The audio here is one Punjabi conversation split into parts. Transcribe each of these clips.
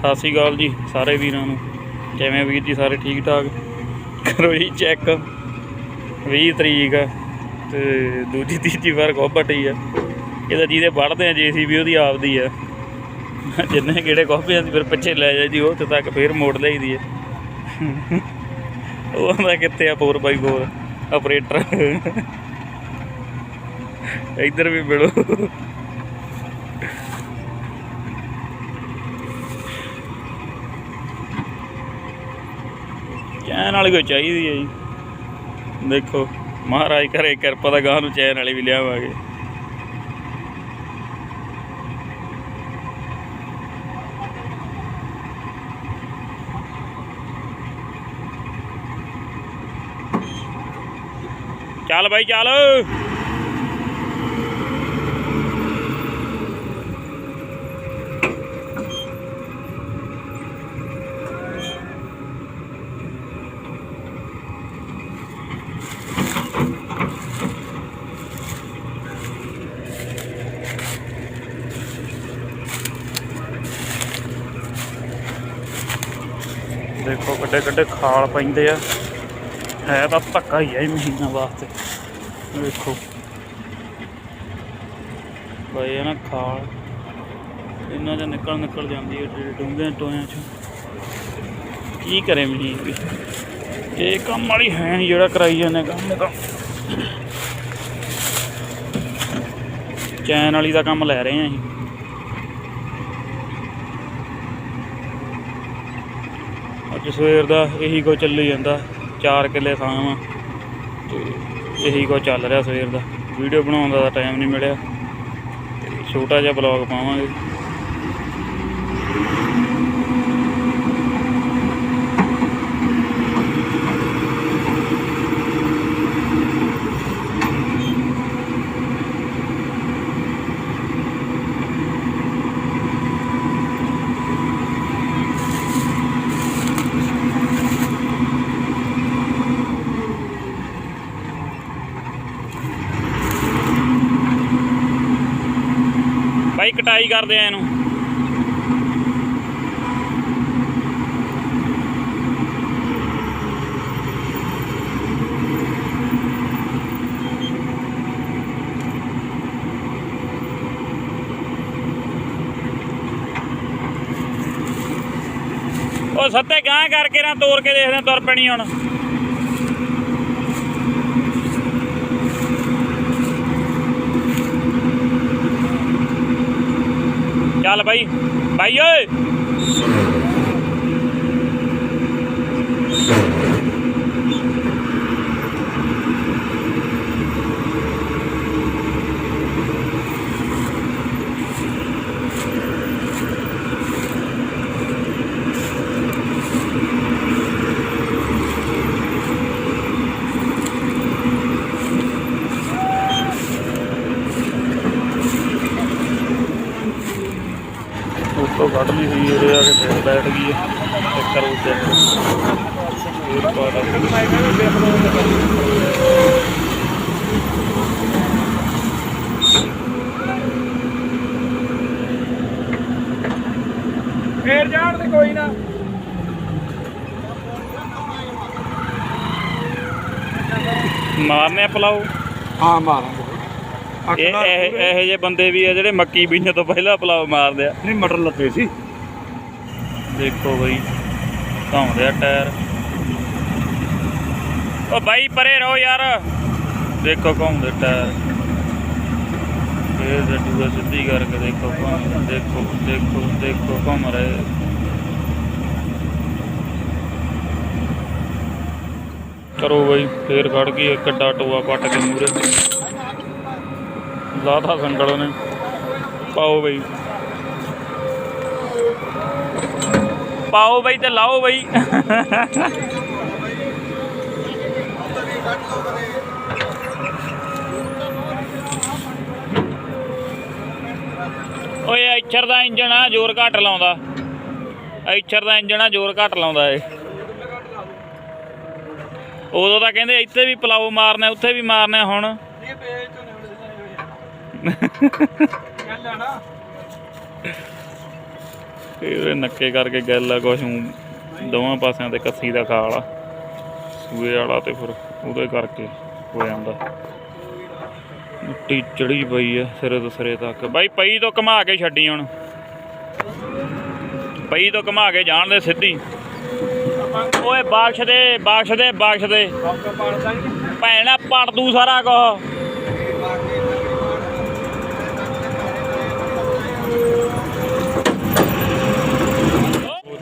ਸਤਿ ਸ਼੍ਰੀ ਅਕਾਲ ਜੀ ਸਾਰੇ ਵੀਰਾਂ ਨੂੰ। ਕਿਵੇਂ ਵੀਰ ਜੀ ਸਾਰੇ ਠੀਕ ਠਾਕ? ਕਰੋ ਜੀ ਚੈੱਕ 20 ਤਰੀਕ ਆ ਤੇ ਦੂਜੀ, ਤੀਜੀ ਵਾਰ ਕੋਪਟੀ ਆ। ਇਹਦਾ ਜਿਹਦੇ ਵੜਦੇ ਆ ਜੀਸੀਬੀ ਉਹਦੀ ਆਪਦੀ ਆ। ਜਿੰਨੇ ਕਿਹੜੇ ਕੋਪੀਆਂ ਦੀ ਫਿਰ ਪਿੱਛੇ ਲੈ ਜਾਈ ਦੀ ਉਹ ਤੇ ਤੱਕ ਫੇਰ ਮੋੜ ਲਈਦੀ ਹੈ ਉਹ ਆਂਦਾ ਕਿੱਥੇ ਆ 4x4 ਆਪਰੇਟਰ ਇੱਧਰ ਵੀ ਮਿਲੋ। ਚੈਨ ਵਾਲੀ ਕੋਈ ਚਾਹੀਦੀ ਹੈ ਜੀ। ਦੇਖੋ, ਮਹਾਰਾਜ ਕਰੇ, ਕਿਰਪਾ ਦਾ ਗਾਹ ਨੂੰ ਚੈਨ ਵਾਲੀ ਵੀ ਲਿਆਵਾਂਗੇ। ਚੱਲ ਬਾਈ, ਚੱਲ। ਦੇਖੋ ਕੱਡੇ ਖਾਲ ਪੈਂਦੇ ਆ। ਹੈ ਤਾਂ ਧੱਕਾ ਹੀ ਹੈ ਇਹ ਮਸ਼ੀਨਾਂ ਵਾਸਤੇ। ਵੇਖੋ। ਪਏ ਆ ਨਾ ਖਾਲ, ਇਹਨਾਂ ਦੇ ਨਿਕਲ ਨਿਕਲ ਜਾਂਦੀ ਹੈ ਜਿਹੜੇ ਡੂੰਘੇ ਟੋਇਆਂ ਚ। ਕੀ ਕਰੇ ਮਸ਼ੀਨ ਵੀ? ਇਹ ਕੰਮ ਵਾਲੀ ਹੈ ਨੀ ਜਿਹੜਾ ਕਰਾਈ ਜਾਂਦੇ ਕੰਮ ਤਾਂ। ਚੈਨ ਵਾਲੀ ਦਾ ਕੰਮ ਲੈ ਰਹੇ ਆ ਅਸੀਂ। ਅੱਜ ਸਵੇਰ ਦਾ ਇਹੀ ਕੋ ਚੱਲੀ ਜਾਂਦਾ 4 ਕਿੱਲੇ ਥਾਂ ਵਾ ਤੇ ਇਹੀ ਕੋ ਚੱਲ ਰਿਹਾ ਸਵੇਰ ਦਾ। ਵੀਡੀਓ ਬਣਾਉਣ ਦਾ ਟਾਈਮ ਨਹੀਂ ਮਿਲਿਆ। ਤੇ ਛੋਟਾ ਜਿਹਾ ਬਲੌਗ ਪਾਵਾਂਗੇ। ਬਾਈ ਕਰਦੇ ਆ ਇਹਨੂੰ। ਉਹ ਸੱਤੇ ਗਾਂ ਕਰਕੇ ਨਾ ਤੋੜ ਕੇ ਦੇਖਦੇ ਆ ਤੁਰ ਪੈਣੀ ਹੁਣ। ਚੱਲ ਬਾਈ। ਬਾਈ ਓਏ ਉੱਤੋਂ ਕੱਢ ਲਈ ਹੋਈ ਉਰੇ ਆ ਕੇ ਫਿਰ ਬੈਠ ਗਈ ਹੈ ਤੇ ਕਰੋ ਚੈੱਕ ਫੇਰ ਪਾ ਲਾ ਫੇਰ ਜਾਣ ਤੇ ਕੋਈ ਨਾ। ਮਾਰਨੇ ਆ ਪਲਾਓ? ਹਾਂ ਮਾਰਾਂਗੇ। ਇਹ ਇਹ ਇਹੋ ਜਿਹੇ ਬੰਦੇ ਵੀ ਆ ਜਿਹੜੇ ਮੱਕੀ ਬੀਜਣ ਤੋਂ ਪਹਿਲਾਂ ਪਲਾਓ ਮਾਰਦੇ ਆ। ਨਹੀਂ ਮਟਰ ਲੱਤੇ ਸੀ। ਦੇਖੋ ਬਈ ਘਾਉਂਦੇ ਆ ਟਾਇਰ। ਓ ਬਾਈ ਪਰੇ ਰਹੋ ਯਾਰ। ਦੇਖੋ ਘਾਉਂਦੇ ਟਾਇਰ ਇਹ ਜੱਟੂਆ ਸਿੱਧੀ ਕਰਕੇ ਦੇਖੋ ਦੇਖੋ ਦੇਖੋ ਦੇਖੋ ਘੁੰਮ ਰਹੇ। ਕਰੋ ਬਈ, ਫੇਰ ਖੜ ਗਈ ਇੱਕ ਅੱਡਾ ਟੋਆ ਪੱਟ ਕੇ ਮੂਰੇ ਲਾਤਾ ਸੰਗਲ ਨੇ ਪਾਓ ਬਈ। ਪਾਓ ਬਈ ਤੇ ਲਾਓ ਬਈ ਓਏ ਐਚਰ ਦਾ ਇੰਜਣ ਆ ਜ਼ੋਰ ਘੱਟ ਲਾਉਂਦਾ। ਐਚਰ ਦਾ ਇੰਜਣ ਆ ਜ਼ੋਰ ਘੱਟ ਲਾਉਂਦਾ ਏ ਉਦੋਂ ਤਾਂ ਕਹਿੰਦੇ ਇੱਥੇ ਵੀ ਪਲਾਓ ਮਾਰਨਾ ਉੱਥੇ ਵੀ ਮਾਰਨਾ ਹੁਣ। ਇਹ। ਨੱਕੇ ਕਰਕੇ ਗੱਲ ਆ ਕੁਛ ਦੋਵਾਂ ਪਾਸਿਆਂ ਤੇ ਕੱਸੀ ਦਾ ਖਾਲ ਆ। ਸੂਏ ਵਾਲਾ ਤੇ ਫਿਰ ਉਹਦੇ ਕਰਕੇ ਹੋ ਜਾਂਦਾ। ਮਿੱਟੀ ਚੜੀ ਪਈ ਆ, ਸਿਰੇ ਤੋਂ ਸਿਰੇ ਤੱਕ। ਬਾਈ, ਪਈ ਤੋਂ ਘੁਮਾ ਕੇ ਛੱਡੀ ਹੁਣ। ਪਈ ਤੋਂ ਘੁਮਾ ਕੇ ਜਾਣ ਦੇ ਸਿੱਧੀ। ਓਏ ਬਾਕਸ਼ ਦੇ, ਬਾਖਸ਼ ਦੇ ਬਾਕਸ਼ ਦੇ। ਆਪਕਾ ਪਾੜਦਾ ਨਹੀਂ ਭੈਣਾ ਪੜ ਦੂ ਸਾਰਾ ਕੁਛ।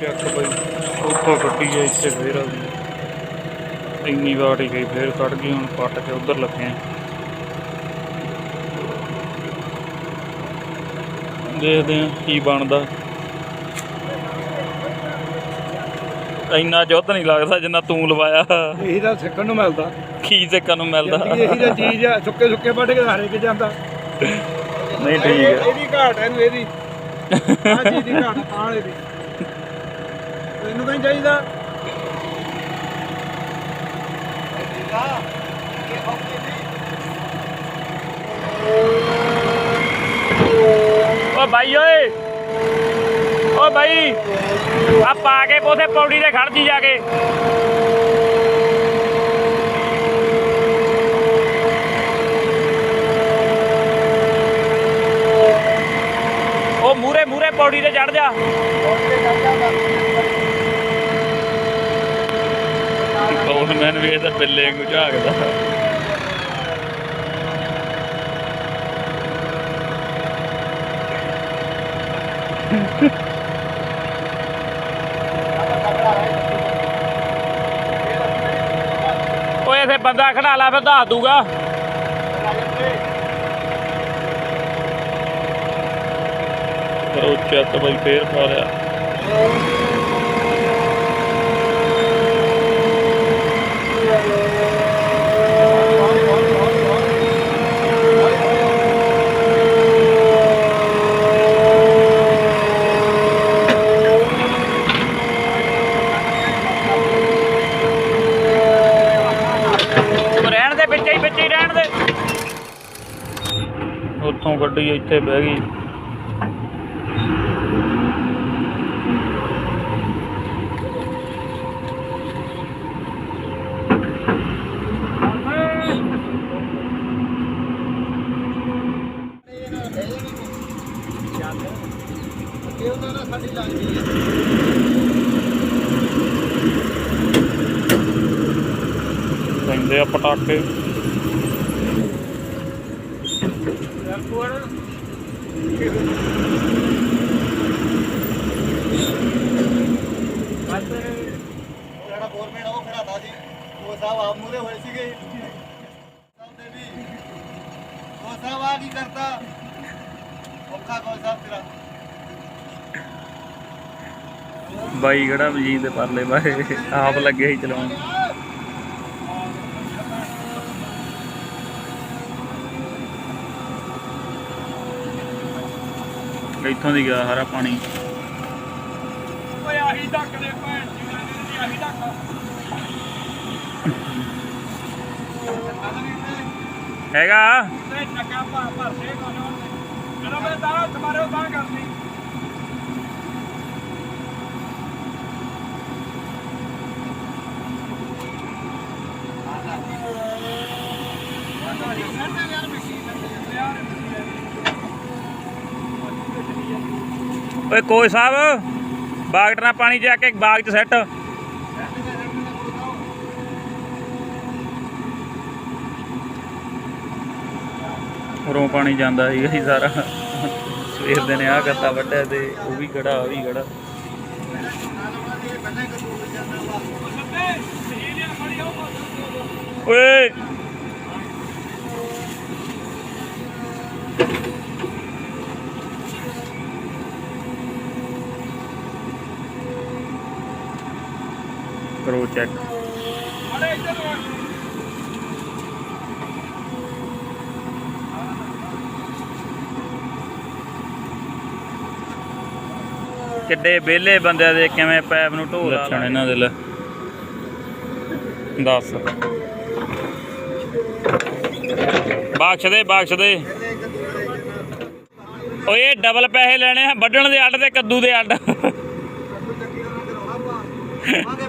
ਚੱਕ ਬਈ ਉੱਥੋਂ ਕੱਢੀ ਹੈ ਇੱਥੇ ਫੇਰ ਇੰਨੀ ਵਾਰ ਹੀ ਗਈ, ਫੇਰ ਕੱਢ ਗਈ, ਹੁਣ ਪੱਟ ਕੇ ਉਧਰ ਲੱਗੇ ਆਂ। ਦੇਖਦੇ ਆ ਕੀ ਬਣਦਾ। ਇੰਨਾ ਜੁੱਧ ਨਹੀਂ ਲੱਗਦਾ ਜਿੰਨਾ ਤੂੰ ਲਵਾਇਆ। ਇਹੀ ਤਾਂ ਸਿੱਖਣ ਨੂੰ ਮਿਲਦਾ। ਕੀ ਸਿੱਖਣ ਨੂੰ ਮਿਲਦਾ। ਇਹੀ ਤਾਂ ਚੀਜ਼ ਆ ਸੁੱਕੇ ਸੁੱਕੇ ਵੱਢ ਕੇ ਹਾਰੇ ਕੇ ਜਾਂਦਾ। ਨਹੀਂ ਠੀਕ ਹੈ ਇਹਦੀ ਘਾਟ ਹੈ ਇਹਨੂੰ ਇਹਦੀ। ਆ ਚੀਜ਼ ਦੀ ਘਾਟ ਆ ਵਾਲੇ ਦੀ ਤੈਨੂੰ ਤਾਂ ਚਾਹੀਦਾ। ਬਾਈ, ਓਏ। ਓ ਬਾਈ ਆ ਪਾ ਕੇ ਉਥੇ ਪੌੜੀ ਤੇ ਖੜ ਜੀ ਜਾ ਕੇ। ਉਹ ਮੂਰੇ ਮੂਰੇ ਪੌੜੀ ਤੇ ਚੜ ਜਾ। ਕੌਣ ਮੈਨ ਵੀ ਇਹ ਤਾਂ ਬਿੱਲੇ ਨੂੰ ਝਾਕਦਾ? ਇਥੇ ਬੰਦਾ ਖੜਾ ਲਾ ਫਿਰ ਦੱਸ ਦੂਗਾ। ਕਰੋ ਚੱਕ ਬਈ ਫੇਰ ਪਾ ਲਿਆ ਰਹਿਣ ਦੇ ਵਿੱਚ ਹੀ ਵਿੱਚ ਹੀ ਰਹਿਣ ਦੇ ਉੱਥੋਂ ਗੱਡੀ ਇੱਥੇ ਬਹਿ ਗਈ? ਪੈਂਦੇ ਆ ਪਟਾਕੇ। ਜਿਹੜਾ ਫੋਰਮੈਨ ਉਹ ਖੜਾਤਾ ਸੀ। ਉਹ ਸਾਹਿਬ ਆਪ ਮੂਰੇ ਹੋਏ ਸੀਗੇ। ਸਾਹਿਬ ਵੀ ਉਹ ਸਾਹਿਬ ਆ ਕੀ ਕਰਤਾ? ਔਖਾ ਕੋ ਸਾਹਿਬ ਤੇਰਾ? ਬਾਈ ਕਿਹੜਾ ਮਜੀਦ ਦੇ ਪਰਲੇ ਬਾਏ ਆਪ ਲੱਗੇ ਹੀ ਚਲਾਉਣ। ਇੱਥੋਂ ਦੀ ਗਿਆ ਸਾਰਾ ਪਾਣੀ। ਓਏ ਆਹੀ ਧੱਕ ਦੇ ਭੈਣ ਜੀ ਦੀ ਆਹੀ ਧੱਕ ਹੈਗਾ? ਤੇ ਨੱਕਾ ਭਰ ਭਰ ਸੇ ਕੋਲੋਂ। ਜਦੋਂ ਮੈਂ ਤਾਂ ਤੁਹਾਰੇ ਤਾਂ ਕਰਦੀ। ਓਏ ਕੋਈ ਸਾਹਿਬ ਬਾਗਟ ਨਾਲ ਪਾਣੀ ਜਾ ਕੇ ਬਾਗ 'ਚ ਸੈੱਟ ਉਰੋਂ ਪਾਣੀ ਜਾਂਦਾ ਸੀ ਅਸੀਂ ਸਾਰਾ। ਸਵੇਰ ਦੇ ਨੇ ਆ ਗੱਤਾ ਵੱਢਿਆ ਤੇ ਉਹ ਵੀ ਖੜਾ ਆ ਵੀ ਖੜਾ ਓਏ ਕਿੱਡੇ ਵਿਹਲੇ ਬੰਦਿਆਂ ਦੇ ਕਿਵੇਂ ਪੈਪ ਨੂੰ ਢੋ ਲੱਛਣ ਇਹਨਾਂ ਦੇ ਲੈ। ਦੱਸ। ਬਖਸ਼ ਦੇ ਬਖਸ਼ ਦੇ। ਓਏ ਇਹ ਡਬਲ ਪੈਸੇ ਲੈਣੇ ਆ ਵੱਢਣ ਦੇ ਅੱਡ ਤੇ ਕੱਦੂ ਦੇ ਅੱਡ। ਚੱਕੀ ਦਾ ਨਾ ਕਰਾਉਣਾ ਪਾ ਆਗੇ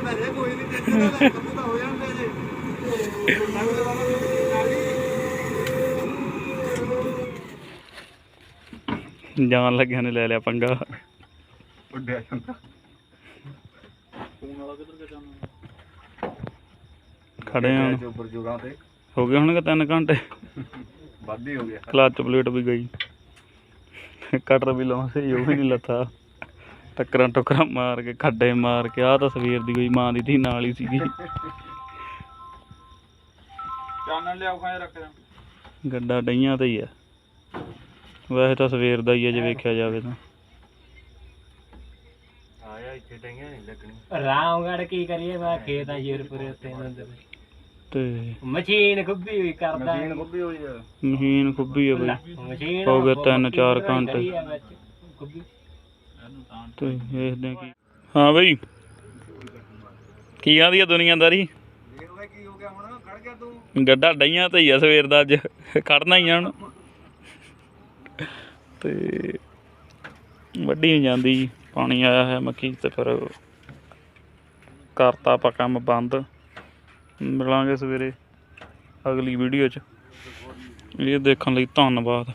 ਹੋ ਜਾਂਦੇ ਜੇ ਵਾਲਾ ਗਈ ਖੜੇ ਆ ਉੱਪਰ ਜੁਗਾਂ ਤੇ। ਹੋ ਗਏ ਹੋਣਗੇ 3 ਘੰਟੇ। ਵੱਧ ਹੀ ਹੋ ਗਿਆ ਕਲੱਚ ਪਲੇਟ ਵੀ ਗਈ। ਕਟਰ ਵੀ ਲਾਉਂ ਸਹੀ ਉਹ ਵੀ ਨਹੀਂ ਲੱਥਾ। ਟੱਕਰਾਂ ਟੁਕਰਾਂ ਮਾਰ ਕੇ ਖੱਡੇ ਮਾਰ ਕੇ ਆਹ ਤਸਵੀਰ ਦੀ ਕੋਈ ਮਾਂ ਦੀ ਧੀ ਨਾਲ ਹੀ ਸੀਗੀ। ਚਾਨਣ ਲਿਆਓ ਖਾਏ ਰੱਖ ਦੇ ਗੱਡਾ ਡਈਆਂ ਤੇ ਹੀ ਆ। ਵੈਸੇ ਤਾਂ ਸਵੇਰ ਦਾ ਹੀ ਆ ਜੇ ਵੇਖਿਆ ਜਾਵੇ ਤਾਂ। ਆਇਆ ਇੱਥੇ ਟੈਂਗੀਆਂ ਨਹੀਂ ਲੱਗਣੀ ਰਾਮਗੜ ਕੀ ਕਰੀਏ ਮੈਂ ਖੇਤਾਂ ਸ਼ੇਰਪੁਰੇ ਉੱਤੇ ਇਹਨਾਂ ਦੇ। ਤੇ ਮਸ਼ੀਨ ਖੁੱਬੀ ਹੋਈ ਕਰਦਾ ਮਸ਼ੀਨ ਖੁੱਬੀ ਹੋਈ ਆ। ਮਸ਼ੀਨ ਖੁੱਬੀ ਆ ਬਈ। ਮਸ਼ੀਨ ਹੋ ਗਏ ਤਿੰਨ ਚਾਰ ਘੰਟੇ। ਖੁੱਬੀ। ਤੇ ਕੀ। ਹਾਂ ਬਈ। ਕੀ ਆਂਦੀ ਆ ਦੁਨੀਆਦਾਰੀ? ਇਹ ਹੋਇਆ ਕੀ ਹੋ ਗਿਆ ਹੁਣ ਖੜ ਗਿਆ ਤੂੰ। ਗੱਡਾ ਡਈਆਂ ਤੇ ਹੀ ਆ ਸਵੇਰ ਦਾ ਅੱਜ ਖੜਨਾ ਹੀ ਆ ਹੁਣ। ਤੇ ਵੱਡੀ ਨਹੀਂ ਜਾਂਦੀ। ਪਾਣੀ ਆਇਆ ਹੈ ਮੱਕੀ ਤੇ ਫਿਰ ਕਰਤਾ ਆਪਾਂ ਕੰਮ ਬੰਦ। ਮਿਲਾਂਗੇ ਸਵੇਰੇ ਅਗਲੀ ਵੀਡੀਓ 'ਚ। ਇਹ ਦੇਖਣ ਲਈ ਧੰਨਵਾਦ।